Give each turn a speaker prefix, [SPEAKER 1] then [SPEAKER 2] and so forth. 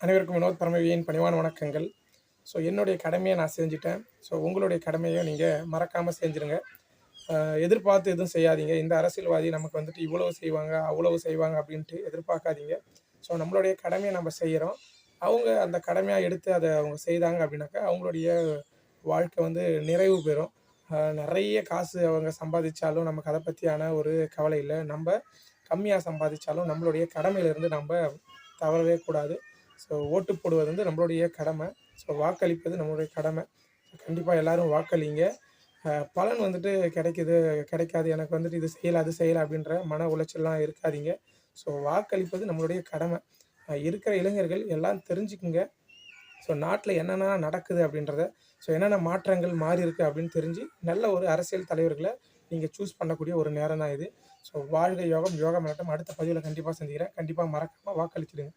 [SPEAKER 1] அனைவருக்கும் வினோத் பரமவியின் பணிவான வணக்கங்கள். ஸோ என்னுடைய கடமையை நான் செஞ்சுட்டேன். ஸோ உங்களுடைய கடமையை நீங்கள் மறக்காமல் செஞ்சுருங்க. எதிர்பார்த்து எதுவும் செய்யாதீங்க. இந்த அரசியல்வாதி நமக்கு வந்துட்டு இவ்வளவு செய்வாங்க அவ்வளவு செய்வாங்க அப்படின்ட்டு எதிர்பார்க்காதீங்க. ஸோ நம்மளுடைய கடமையை நம்ம செய்கிறோம் அவங்க அந்த கடமையாக எடுத்து அதை அவங்க செய்தாங்க அப்படின்னாக்கா அவங்களுடைய வாழ்க்கை வந்து நிறைவு பெறும். நிறைய காசு அவங்க சம்பாதிச்சாலும் நமக்கு அதை பற்றியான ஒரு கவலை இல்லை. நம்ம கம்மியாக சம்பாதிச்சாலும் நம்மளுடைய கடமையிலேருந்து நம்ம தவறவே கூடாது. ஸோ ஓட்டு போடுவது வந்து நம்மளுடைய கடமை. ஸோ வாக்களிப்பது நம்மளுடைய கடமை. கண்டிப்பாக எல்லாரும் வாக்களிங்க. பலன் வந்துட்டு கிடைக்குது. கிடைக்காது. எனக்கு வந்துட்டு இது செய்யலை அது செய்யலை அப்படின்ற மன உளைச்சல்லாம் இருக்காதீங்க. ஸோ வாக்களிப்பது நம்மளுடைய கடமை. இருக்கிற இளைஞர்கள் எல்லாம் தெரிஞ்சுக்குங்க. ஸோ நாட்டில் என்னென்ன நடக்குது அப்படின்றத. ஸோ என்னென்ன மாற்றங்கள் மாறி இருக்குது அப்படின்னு தெரிஞ்சு நல்ல ஒரு அரசியல் தலைவர்களை நீங்கள் சூஸ் பண்ணக்கூடிய ஒரு நேரம் தான் இது. ஸோ வாழ்க யோகம் யோகம் மாட்டம் அடுத்த பதிவில் கண்டிப்பாக சந்திக்கிறேன். கண்டிப்பாக மறக்காமல் வாக்களிச்சிடுங்க.